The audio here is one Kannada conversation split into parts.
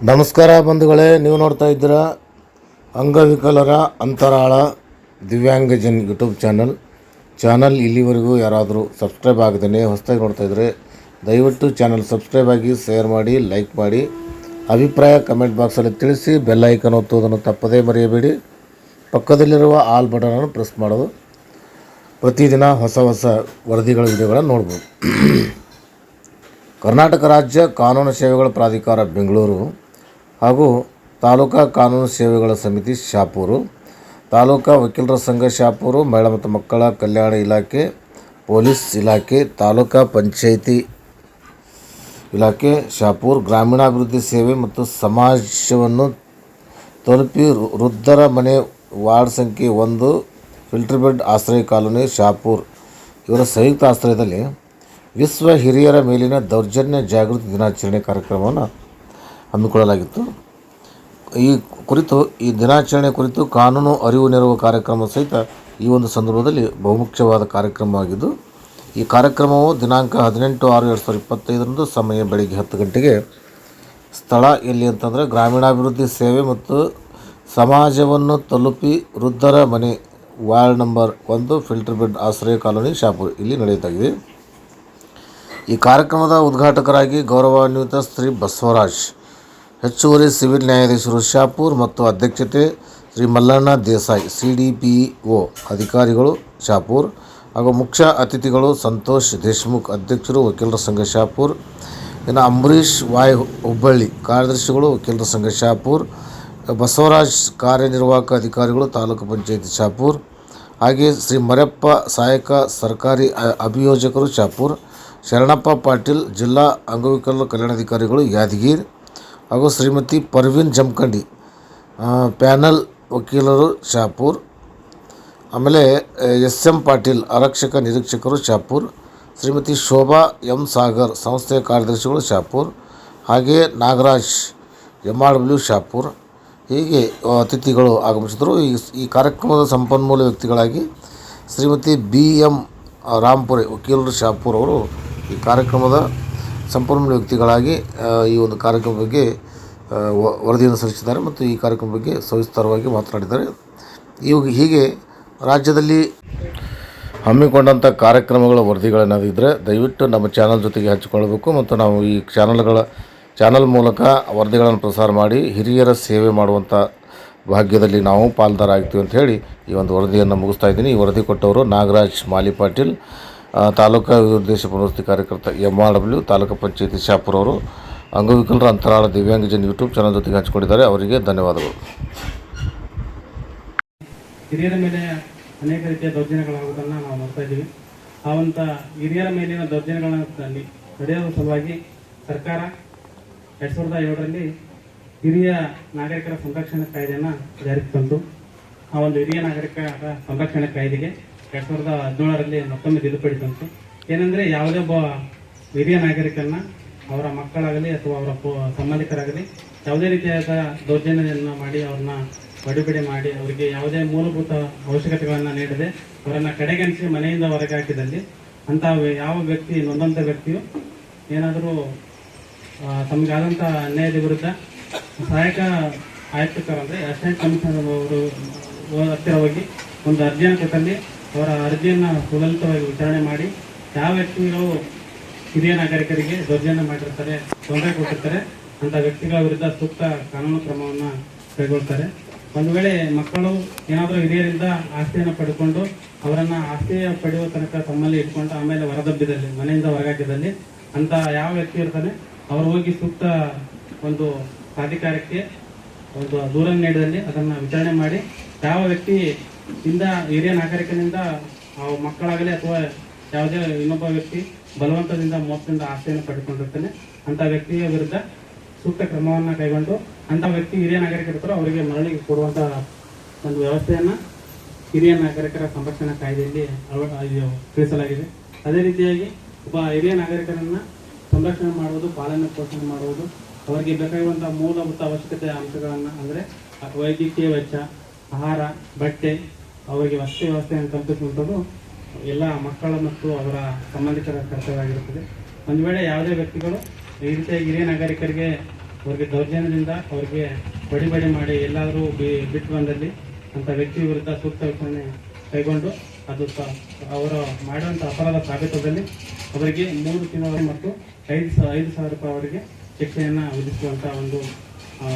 ನಮಸ್ಕಾರ ಬಂಧುಗಳೇ, ನೀವು ನೋಡ್ತಾ ಇದ್ದೀರಾ ಅಂಗವಿಕಲರ ಅಂತರಾಳ ದಿವ್ಯಾಂಗಜನ್ ಯೂಟ್ಯೂಬ್ ಚಾನಲ್. ಚಾನಲ್ ಇಲ್ಲಿವರೆಗೂ ಯಾರಾದರೂ ಸಬ್ಸ್ಕ್ರೈಬ್ ಆಗದೇ ಹೊಸದಾಗಿ ನೋಡ್ತಾ ಇದ್ದರೆ ದಯವಿಟ್ಟು ಚಾನಲ್ ಸಬ್ಸ್ಕ್ರೈಬ್ ಆಗಿ, ಶೇರ್ ಮಾಡಿ, ಲೈಕ್ ಮಾಡಿ. ಅಭಿಪ್ರಾಯ ಕಮೆಂಟ್ ಬಾಕ್ಸಲ್ಲಿ ತಿಳಿಸಿ, ಬೆಲ್ ಐಕನ್ ಒತ್ತುವುದನ್ನು ತಪ್ಪದೇ ಮರೆಯಬೇಡಿ. ಪಕ್ಕದಲ್ಲಿರುವ ಆಲ್ ಬಟನನ್ನು ಪ್ರೆಸ್ ಮಾಡೋದು. ಪ್ರತಿದಿನ ಹೊಸ ಹೊಸ ವರದಿಗಳ ವಿಡಿಯೋಗಳನ್ನು ನೋಡ್ಬೋದು. ಕರ್ನಾಟಕ ರಾಜ್ಯ ಕಾನೂನು ಸೇವೆಗಳ ಪ್ರಾಧಿಕಾರ ಬೆಂಗಳೂರು ಹಾಗೂ ತಾಲೂಕಾ ಕಾನೂನು ಸೇವೆಗಳ ಸಮಿತಿ ಶಾಪೂರು, ತಾಲೂಕಾ ವಕೀಲರ ಸಂಘ ಶಾಪೂರು, ಮಹಿಳಾ ಮತ್ತು ಮಕ್ಕಳ ಕಲ್ಯಾಣ ಇಲಾಖೆ, ಪೊಲೀಸ್ ಇಲಾಖೆ, ತಾಲೂಕಾ ಪಂಚಾಯಿತಿ ಇಲಾಖೆ ಶಾಪೂರ್, ಗ್ರಾಮೀಣಾಭಿವೃದ್ಧಿ ಸೇವೆ ಮತ್ತು ಸಮಾಜವನ್ನು ತಲುಪಿ ವೃದ್ಧರ ಮನೆ ವಾರ್ಡ್ ಸಂಖ್ಯೆ ಒಂದು, filter bed Ashraya colony Shapur. ಇವರ ಸಂಯುಕ್ತ ಆಶ್ರಯದಲ್ಲಿ ವಿಶ್ವ ಹಿರಿಯರ ಮೇಲಿನ ದೌರ್ಜನ್ಯ ಜಾಗೃತಿ ದಿನಾಚರಣೆ ಕಾರ್ಯಕ್ರಮವನ್ನು ಹಮ್ಮಿಕೊಳ್ಳಲಾಗಿತ್ತು. ಈ ಕುರಿತು, ಈ ದಿನಾಚರಣೆ ಕುರಿತು ಕಾನೂನು ಅರಿವು ನೆರವು ಕಾರ್ಯಕ್ರಮ ಸಹಿತ ಈ ಒಂದು ಸಂದರ್ಭದಲ್ಲಿ ಬಹುಮುಖ್ಯವಾದ ಕಾರ್ಯಕ್ರಮವಾಗಿದ್ದು ಈ ಕಾರ್ಯಕ್ರಮವು ದಿನಾಂಕ ಹದಿನೆಂಟು ಆರು ಎರಡು ಸಾವಿರದ ಇಪ್ಪತ್ತೈದರಂದು ಸಮಯ ಬೆಳಿಗ್ಗೆ ಹತ್ತು ಗಂಟೆಗೆ ಸ್ಥಳ ಎಲ್ಲಿ ಅಂತಂದರೆ ಗ್ರಾಮೀಣಾಭಿವೃದ್ಧಿ ಸೇವೆ ಮತ್ತು ಸಮಾಜವನ್ನು ತಲುಪಿ ವೃದ್ಧರ ಮನೆ ವಾರ್ಡ್ ನಂಬರ್ ಒಂದು filter bed Ashraya colony Shapur ಇಲ್ಲಿ ನಡೆಯುತ್ತಾಗಿದೆ ಈ ಕಾರ್ಯಕ್ರಮದ ಉದ್ಘಾಟಕರಾಗಿ ಗೌರವಾನ್ವಿತ ಶ್ರೀ ಬಸವರಾಜ್ ಹೆಚ್ಚುವರಿ ಸಿವಿಲ್ ನ್ಯಾಯಾಧೀಶರು ಶಾಪೂರ್ ಮತ್ತು ಅಧ್ಯಕ್ಷತೆ Shri Mallanna Desai C D P O ಅಧಿಕಾರಿಗಳು ಶಾಪೂರ್ ಹಾಗೂ ಮುಖ್ಯ ಅತಿಥಿಗಳು ಸಂತೋಷ್ ದೇಶ್ಮುಖ್ ಅಧ್ಯಕ್ಷರು ವಕೀಲರ ಸಂಘ ಶಾಪೂರ್. ಇನ್ನು ಅಂಬರೀಷ್ ವಾಯ್ ಹುಬ್ಬಳ್ಳಿ ಕಾರ್ಯದರ್ಶಿಗಳು ವಕೀಲರ ಸಂಘ ಶಾಪೂರ್. ಬಸವರಾಜ್ ಕಾರ್ಯನಿರ್ವಾಹಕ ಅಧಿಕಾರಿಗಳು ತಾಲೂಕು ಪಂಚಾಯತಿ ಶಾಪೂರ್. ಹಾಗೆ ಶ್ರೀ ಮರಪ್ಪ ಸಹಾಯಕ ಸರ್ಕಾರಿ ಅಭಿಯೋಜಕರು ಶಾಪೂರ್. ಶರಣಪ್ಪ ಪಾಟೀಲ್ ಜಿಲ್ಲಾ ಅಂಗವಿಕಲರ ಕಲ್ಯಾಣಾಧಿಕಾರಿಗಳು ಯಾದಗಿರ್. ಹಾಗೂ ಶ್ರೀಮತಿ ಪರ್ವಿನ್ ಜಮಖಂಡಿ ಪ್ಯಾನಲ್ ವಕೀಲರು ಶಾಪೂರ್. ಆಮೇಲೆ ಎಸ್ ಎಂ ಪಾಟೀಲ್, ಆರಕ್ಷಕ ನಿರೀಕ್ಷಕರು ಶಾಪೂರ್. ಶ್ರೀಮತಿ ಶೋಭಾ ಎಂ ಸಾಗರ್, ಸಂಸ್ಥೆಯ ಕಾರ್ಯದರ್ಶಿಗಳು ಶಾಪೂರ್. ಹಾಗೆಯೇ Nagaraj M R W Shapur. ಹೀಗೆ ಅತಿಥಿಗಳು ಆಗಮಿಸಿದರು. ಈ ಈ ಕಾರ್ಯಕ್ರಮದ ಸಂಪನ್ಮೂಲ ವ್ಯಕ್ತಿಗಳಾಗಿ ಶ್ರೀಮತಿ ಬಿ ಎಂ ರಾಂಪುರೆ ವಕೀಲರು ಶಾಪೂರ್ ಅವರು ಈ ಕಾರ್ಯಕ್ರಮದ ಸಂಪನ್ಮೂಲ ವ್ಯಕ್ತಿಗಳಾಗಿ ಈ ಒಂದು ಕಾರ್ಯಕ್ರಮ ಬಗ್ಗೆ ವರದಿಯನ್ನು ಸಲ್ಲಿಸಿದ್ದಾರೆ ಮತ್ತು ಈ ಕಾರ್ಯಕ್ರಮ ಬಗ್ಗೆ ಸವಿಸ್ತಾರವಾಗಿ ಮಾತನಾಡಿದ್ದಾರೆ. ಇವಾಗ ಹೀಗೆ ರಾಜ್ಯದಲ್ಲಿ ಹಮ್ಮಿಕೊಂಡಂಥ ಕಾರ್ಯಕ್ರಮಗಳ ವರದಿಗಳೇನಾದಿದ್ದರೆ ದಯವಿಟ್ಟು ನಮ್ಮ ಚಾನಲ್ ಜೊತೆಗೆ ಹಚ್ಚಿಕೊಳ್ಳಬೇಕು ಮತ್ತು ನಾವು ಈ ಚಾನಲ್ಗಳ, ಚಾನಲ್ ಮೂಲಕ ವರದಿಗಳನ್ನು ಪ್ರಸಾರ ಮಾಡಿ ಹಿರಿಯರ ಸೇವೆ ಮಾಡುವಂಥ ಭಾಗ್ಯದಲ್ಲಿ ನಾವು ಪಾಲ್ದಾರ ಆಗ್ತೀವಿ ಅಂತ ಹೇಳಿ ಈ ಒಂದು ವರದಿಯನ್ನು ಮುಗಿಸ್ತಾ ಇದ್ದೀನಿ. ಈ ವರದಿ ಕೊಟ್ಟವರು ನಾಗರಾಜ್ ಮಾಲಿ ಪಾಟೀಲ್. ತಾಲೂಕಾ ಉದ್ದೇಶ ಪುನರ್ವಸತಿ ಕಾರ್ಯಕರ್ತ ಎಂ ಆರ್ ಡಬ್ಲ್ಯೂ ತಾಲೂಕು ಪಂಚಾಯತಿ ಶಾಪುರ್ ಅವರು ಅಂಗವಿಕಲರ ಅಂತರಾಳ ದಿವ್ಯಾಂಗಜನ್ ಯೂಟ್ಯೂಬ್ ಚಾನಲ್ ಜೊತೆಗೆ ಹಂಚಿಕೊಂಡಿದ್ದಾರೆ ಅವರಿಗೆ ಧನ್ಯವಾದಗಳು ಹಿರಿಯರ ಮೇಲೆ ಅನೇಕ ರೀತಿಯ ದೌರ್ಜನ್ಯಗಳಾಗುವುದನ್ನು ನಾವು ನೋಡ್ತಾ ಇದ್ದೀವಿ ಆ ಒಂದು ಹಿರಿಯರ ಮೇಲಿನ ದೌರ್ಜನ್ಯಗಳನ್ನ ತ- ತಡೆಯುವ ಸಲುವಾಗಿ ಸರ್ಕಾರ ಎರಡ್ ಸಾವಿರದ ಏಳರಲ್ಲಿ ಹಿರಿಯ ನಾಗರಿಕರ ಸಂರಕ್ಷಣಾ ಕಾಯ್ದೆಯನ್ನ ಜಾರಿಗೆ ತಂದು ಆ ಒಂದು ಹಿರಿಯ ನಾಗರಿಕರ ಸಂರಕ್ಷಣಾ ಕಾಯ್ದೆಗೆ ಎರಡ್ ಸಾವಿರದ ಹದಿನೇಳರಲ್ಲಿ ಮತ್ತೊಮ್ಮೆ ತಿದ್ದುಪಡಿ ತಂತು ಏನಂದ್ರೆ ಯಾವುದೇ ಒಬ್ಬ ಹಿರಿಯ ನಾಗರಿಕನ್ನ ಅವರ ಮಕ್ಕಳಾಗಲಿ ಅಥವಾ ಅವರ ಸಂಬಂಧಿಕರಾಗಲಿ ಯಾವುದೇ ರೀತಿಯಾದ ದೌರ್ಜನ್ಯವನ್ನು ಮಾಡಿ ಅವ್ರನ್ನ ಬಡಿಬಿಡಿ ಮಾಡಿ ಅವರಿಗೆ ಯಾವುದೇ ಮೂಲಭೂತ ಅವಶ್ಯಕತೆಗಳನ್ನ ನೀಡದೆ ಅವರನ್ನ ಕಡೆಗಣಿಸಿ ಮನೆಯಿಂದ ಹೊರಗೆ ಹಾಕಿದಲ್ಲಿ ಅಂತ ಯಾವ ವ್ಯಕ್ತಿ ನೊಂದಂತ ವ್ಯಕ್ತಿಯು ಏನಾದರೂ ತಮಗಾದಂಥ ಅನ್ಯಾಯದ ವಿರುದ್ಧ ಸಹಾಯಕ ಆಯುಕ್ತಕರು ಅಂದ್ರೆ ಅಸಿಸ್ಟೆಂಟ್ ಕಮಿಷನರ್ ಅವರು ಹತ್ತಿರ ಹೋಗಿ ಒಂದು ಅರ್ಜಿಯನ್ನು ಕೊಟ್ಟಲ್ಲಿ ಅವರ ಅರ್ಜಿಯನ್ನು ಕುಲಂತವಾಗಿ ವಿಚಾರಣೆ ಮಾಡಿ ಯಾವ ವ್ಯಕ್ತಿಗಳು ಹಿರಿಯ ನಾಗರಿಕರಿಗೆ ದೌರ್ಜನ್ಯ ಮಾಡಿರ್ತಾರೆ, ತೊಂದರೆ ಕೊಟ್ಟಿರ್ತಾರೆ ಅಂಥ ವ್ಯಕ್ತಿಗಳ ವಿರುದ್ಧ ಸೂಕ್ತ ಕಾನೂನು ಕ್ರಮವನ್ನು ಕೈಗೊಳ್ತಾರೆ. ಒಂದು ವೇಳೆ ಮಕ್ಕಳು ಏನಾದರೂ ಹಿರಿಯರಿಂದ ಆಸ್ತಿಯನ್ನು ಪಡ್ಕೊಂಡು ಅವರನ್ನು ಆಸ್ತಿಯ ಪಡೆಯುವ ತನಕ ತಮ್ಮಲ್ಲಿ ಇಟ್ಕೊಂಡು ಆಮೇಲೆ ಹೊರದಬ್ಬಿದಲ್ಲಿ ಮನೆಯಿಂದ ಹೊರಗಾಕಿದಲ್ಲಿ, ಅಂತ ಯಾವ ವ್ಯಕ್ತಿ ಇರ್ತಾನೆ, ಅವರು ಹೋಗಿ ಸೂಕ್ತ ಒಂದು ಪ್ರಾಧಿಕಾರಕ್ಕೆ ಒಂದು ದೂರನ್ನು ನೀಡಿದಲ್ಲಿ ಅದನ್ನು ವಿಚಾರಣೆ ಮಾಡಿ ಯಾವ ವ್ಯಕ್ತಿ ಇಂದ ಹಿರಿಯ ನಾಗರಿಕನಿಂದ ಮಕ್ಕಳಾಗಲಿ ಅಥವಾ ಯಾವುದೇ ಇನ್ನೊಬ್ಬ ವ್ಯಕ್ತಿ ಬಲವಂತದಿಂದ ಮೋಸದಿಂದ ಆಸ್ತಿಯನ್ನು ಪಡೆದುಕೊಂಡಿರ್ತಾನೆ, ಅಂತ ವ್ಯಕ್ತಿಯ ವಿರುದ್ಧ ಸೂಕ್ತ ಕ್ರಮವನ್ನ ಕೈಗೊಂಡು ಅಂತ ವ್ಯಕ್ತಿ ಹಿರಿಯ ನಾಗರಿಕರಿರ್ತಾರೋ ಅವರಿಗೆ ಮರಳಿಗೆ ಕೊಡುವಂತ ಒಂದು ವ್ಯವಸ್ಥೆಯನ್ನ ಹಿರಿಯ ನಾಗರಿಕರ ಸಂರಕ್ಷಣಾ ಕಾಯ್ದೆಯಲ್ಲಿ ತಿಳಿಸಲಾಗಿದೆ. ಅದೇ ರೀತಿಯಾಗಿ ಒಬ್ಬ ಹಿರಿಯ ನಾಗರಿಕರನ್ನ ಸಂರಕ್ಷಣೆ ಮಾಡುವುದು, ಪಾಲನೆ ಪೋಷಣೆ ಮಾಡುವುದು, ಅವರಿಗೆ ಬೇಕಾಗಿರುವಂತಹ ಮೂಲಭೂತ ಅವಶ್ಯಕತೆ ಅಂಶಗಳನ್ನ ಅಂದ್ರೆ ವೈದ್ಯಕೀಯ ವೆಚ್ಚ ಆಹಾರ ಬಟ್ಟೆ ಅವರಿಗೆ ವಸತಿ ವ್ಯವಸ್ಥೆಯನ್ನು ಕಲ್ಪಿಸುವಂಥದ್ದು ಎಲ್ಲ ಮಕ್ಕಳ ಮತ್ತು ಅವರ ಸಂಬಂಧಿಕರ ಕರ್ತವ್ಯ ಆಗಿರುತ್ತದೆ ಒಂದು ವೇಳೆ ಯಾವುದೇ ವ್ಯಕ್ತಿಗಳು ಈ ರೀತಿಯ ಹಿರಿಯ ನಾಗರಿಕರಿಗೆ ಅವರಿಗೆ ದೌರ್ಜನ್ಯದಿಂದ ಅವರಿಗೆ ಬಡಿ ಬಡಿ ಮಾಡಿ ಎಲ್ಲಾದರೂ ಬಿ ಬಿಟ್ಟು ಬಂದಲ್ಲಿ ಅಂಥ ವ್ಯಕ್ತಿ ವಿರುದ್ಧ ಸೂಕ್ತ ವಿಚಾರಣೆ ಕೈಗೊಂಡು ಅದು ಅವರು ಮಾಡುವಂಥ ಅಪರಾಧ ಸಾಬೀತದಲ್ಲಿ ಅವರಿಗೆ ಮೂರು ತಿಂಗಳು ಮತ್ತು ಐದು ಸಾ ಐದು ಸಾವಿರ ರೂಪಾಯಿ ಅವರಿಗೆ ಶಿಕ್ಷೆಯನ್ನು ವಿಧಿಸುವಂಥ ಒಂದು ಆ,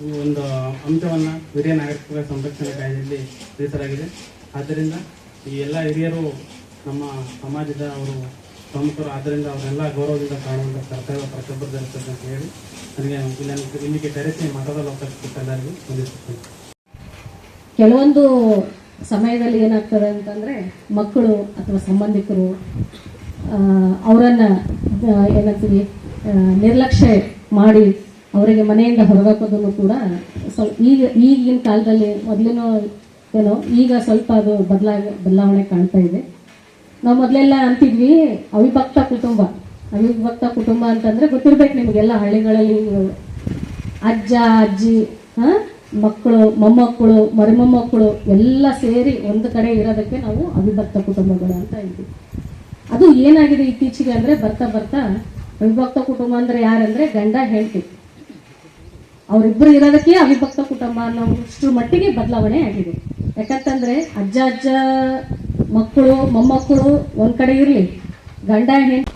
ವಿಚಾರ ಒಂದು ಅಂಶವನ್ನು ಹಿರಿಯ ನಾಗರಿಕರ ಸಂರಕ್ಷಣೆ ಕಾಯ್ದೆಯಲ್ಲಿ ತಿಳಿಸಲಾಗಿದೆ ಆದ್ದರಿಂದ ಈ ಎಲ್ಲ ಹಿರಿಯರು ನಮ್ಮ ಸಮಾಜದ ಅವರು ಪ್ರಮುಖರು, ಆದ್ದರಿಂದ ಅವರೆಲ್ಲ ಗೌರವದಿಂದ ಕಾಣುವಂಥ ಕರ್ತವ್ಯ ಪ್ರತಿಯೊಬ್ಬರು ಅಂತ ಹೇಳಿ ನನಗೆ ಇಲ್ಲಿ ಇಲ್ಲಿಗೆ ಕರೆಸಿ ಮಠದ ಲೋಕಕ್ಕೆ ಕೊಟ್ಟ ಎಲ್ಲರಿಗೂ ವಂದಿಸುತ್ತೇನೆ. ಕೆಲವೊಂದು ಸಮಯದಲ್ಲಿ ಏನಾಗ್ತದೆ ಅಂತಂದರೆ ಮಕ್ಕಳು ಅಥವಾ ಸಂಬಂಧಿಕರು ಅವರನ್ನು ಏನಂತೀವಿ ನಿರ್ಲಕ್ಷ್ಯ ಮಾಡಿ ಅವರಿಗೆ ಮನೆಯಿಂದ ಹೊರಗಾಕೋದನ್ನು ಕೂಡ ಸ್ವಲ್ಪ ಈಗ ಈಗಿನ ಕಾಲದಲ್ಲಿ ಮೊದಲಿನ ಏನೋ, ಈಗ ಸ್ವಲ್ಪ ಅದು ಬದಲಾಗ, ಬದಲಾವಣೆ ಕಾಣ್ತಾ ಇದೆ. ನಾವು ಮೊದಲೆಲ್ಲ ಅಂತಿದ್ವಿ ಅವಿಭಕ್ತ ಕುಟುಂಬ. ಅವಿಭಕ್ತ ಕುಟುಂಬ ಅಂತಂದ್ರೆ ಗೊತ್ತಿರ್ಬೇಕು ನಿಮಗೆಲ್ಲ ಹಳ್ಳಿಗಳಲ್ಲಿ ಅಜ್ಜ, ಅಜ್ಜಿ, ಹಾ, ಮಕ್ಕಳು, ಮೊಮ್ಮಕ್ಕಳು, ಮರಿಮೊಮ್ಮಕ್ಕಳು ಎಲ್ಲ ಸೇರಿ ಒಂದು ಕಡೆ ಇರೋದಕ್ಕೆ ನಾವು ಅವಿಭಕ್ತ ಕುಟುಂಬಗಳು ಅಂತ ಇದ್ವಿ. ಅದು ಏನಾಗಿದೆ ಇತ್ತೀಚೆಗೆ ಅಂದ್ರೆ ಬರ್ತಾ ಬರ್ತಾ ಅವಿಭಕ್ತ ಕುಟುಂಬ ಅಂದ್ರೆ ಯಾರಂದ್ರೆ ಗಂಡ, ಹೆಂಡತಿ. ಅವರಿಬ್ಬರು ಇರೋದಕ್ಕೆ ಅವಿಭಕ್ತ ಕುಟುಂಬ ಅನ್ನೋಷ್ಟು ಮಟ್ಟಿಗೆ ಬದಲಾವಣೆ ಆಗಿದೆ. ಯಾಕಂತಂದ್ರೆ ಅಜ್ಜ ಅಜ್ಜ ಮಕ್ಕಳು, ಮೊಮ್ಮಕ್ಕಳು ಒಂದ್ ಕಡೆ ಇರಲಿ, ಗಂಡ, ಹೆಂಡತಿ